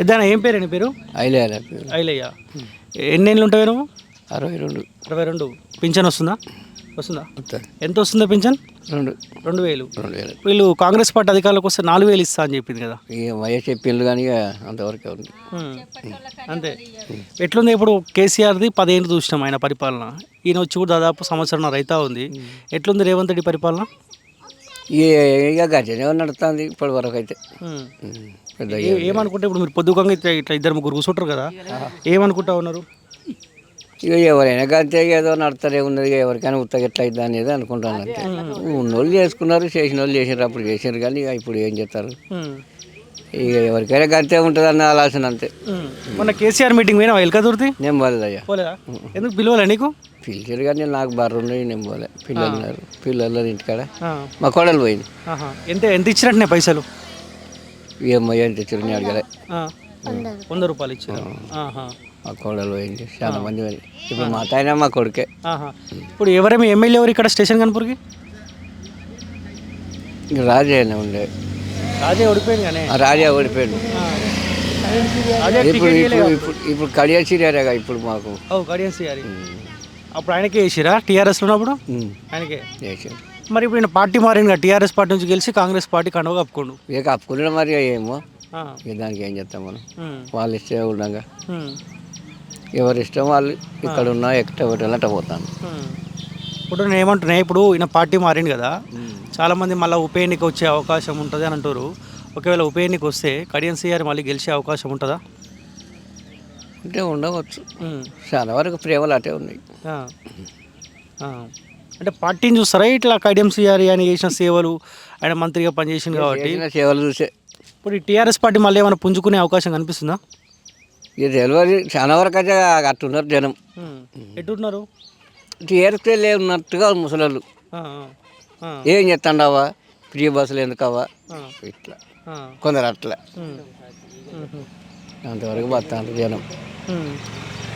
పెద్దనా ఏం పేరు నీ పేరు? ఐలయ్య ఎన్నేళ్ళు ఉంటాయి నువ్వు? అరవై రెండు. అరవై రెండు. పింఛన్ వస్తుందా? వస్తుందా? ఎంత వస్తుందా పింఛన్? రెండు. రెండు వేలు. రెండు వేలు. వీళ్ళు కాంగ్రెస్ పార్టీ అధికారులకు వస్తే నాలుగు వేలు ఇస్తా అని చెప్పింది కదా. ఇక వయసు చెప్పిండ్రు కానీ అంతవరకే ఉంది. అంతే. ఎట్లుంది ఇప్పుడు కేసీఆర్ది పదేళ్ళు చూసినాం ఆయన పరిపాలన. ఈయన వచ్చి కూడా దాదాపు సంవత్సరం రైతా ఉంది. ఎట్లుంది రేవంత్ రెడ్డి పరిపాలన? ఇక గజనే నడుస్తుంది ఇప్పటి వరకు అయితే. పెద్ద ఏమనుకుంటే ఇప్పుడు మీరు పొద్దుకంగా ఇట్లా ఇట్లా ఇద్దరు ముగ్గురు కూర్చుంటారు కదా ఏమనుకుంటా ఉన్నారు? ఇక ఎవరైనా అంతే ఏదో నడతలే ఉన్నది ఎవరికైనా ఉత్తగా ఎట్లా అవుతుంది అనేది అనుకుంటాను అంతే. ఉన్నోళ్ళు చేసుకున్నారు చేసిన వాళ్ళు చేసినారు అప్పుడు చేసినారు కానీ ఇక ఇప్పుడు ఏం చేస్తారు. ఇక ఎవరికైనా గంతే ఉంటుంది అన్న ఆలోచన అంతే. మొన్న కేసీఆర్ మీటింగ్ పోయినా ఎల్కదుర్తి? నేను పోలేదయ్యా. పోలేదా? ఎందుకు పిలవాలా నీకు? పిలిచారు కానీ నాకు బర్రె ఉన్నాయి నేను పోలే. పిల్లలు ఉన్నారు. పిల్లలు ఇంటికాడ. మా కోడలు పోయింది. ఎంత ఎంత ఇచ్చినట్టునే పైసలు? ఏమో ఏం తెచ్చారు నేను అడగలే. వంద రూపాయలు ఇచ్చారు. మా కోడలు పోయింది. చాలా మంది పోయింది ఇప్పుడు మా తాయినా మా కొడుకే. ఇప్పుడు ఎవరేమి ఎమ్మెల్యే ఎవరు ఇక్కడ స్టేషన్ కనుపూర్కి రాజే ఉండే. రాజే ఓడిపోయింది కానీ. రాజా ఓడిపోయాడు. ఇప్పుడు ఇప్పుడు ఇప్పుడు కడియా సీరియరేగా ఇప్పుడు మాకు. ఓ కడియం సిఆర్ అప్పుడు ఆయనకే వేసిరా? టీఆర్ఎస్లో ఉన్నప్పుడు? ఆయనకే? మరి ఇప్పుడు ఈయన పార్టీ మారింది టీఆర్ఎస్ పార్టీ నుంచి గెలిచి కాంగ్రెస్ పార్టీ కండువ కప్పుకోండు. ఇక కప్పుకున్నాడు మరి ఏమో. ఇక దానికి ఏం చేస్తాం మనం. వాళ్ళు ఇష్టం ఉండగా. ఎవరి ఇష్టం వాళ్ళు ఇక్కడ ఉన్నా ఎక్కడ అట్ట పోతాను. ఇప్పుడు నేను ఏమంటున్నా ఇప్పుడు ఈయన పార్టీ మారింది కదా చాలామంది మళ్ళీ ఉప ఎన్నిక వచ్చే అవకాశం ఉంటుంది అని అంటారు. ఒకవేళ ఉప ఎన్నిక వస్తే కడియం సిఆర్ మళ్ళీ గెలిచే అవకాశం ఉంటుందా? అంటే ఉండవచ్చు. చాలా వరకు ప్రేమలు అటే ఉన్నాయి. అంటే పార్టీని చూస్తారా? ఇట్లా కడియం సిఆర్ ఆయన చేసిన సేవలు ఆయన మంత్రిగా పనిచేసింది కాబట్టి. సేవలు చూసే. ఇప్పుడు ఈ టీఆర్ఎస్ పార్టీ మళ్ళీ ఏమైనా పుంజుకునే అవకాశం కనిపిస్తుందా? ఇక తెలియదు చాలా వరకు అయితే అట్టున్నారు జనం. ఎట్టున్నారు టీఆర్ఎస్కే ఉన్నట్టుగా ముసలోళ్ళు. ఏం చేస్తాండావా? ఫ్రీ బస్సులు ఎందుకవా ఇట్లా. కొందరు అట్లా. అంతవరకు బతాండ్రు జనం ఉమ్.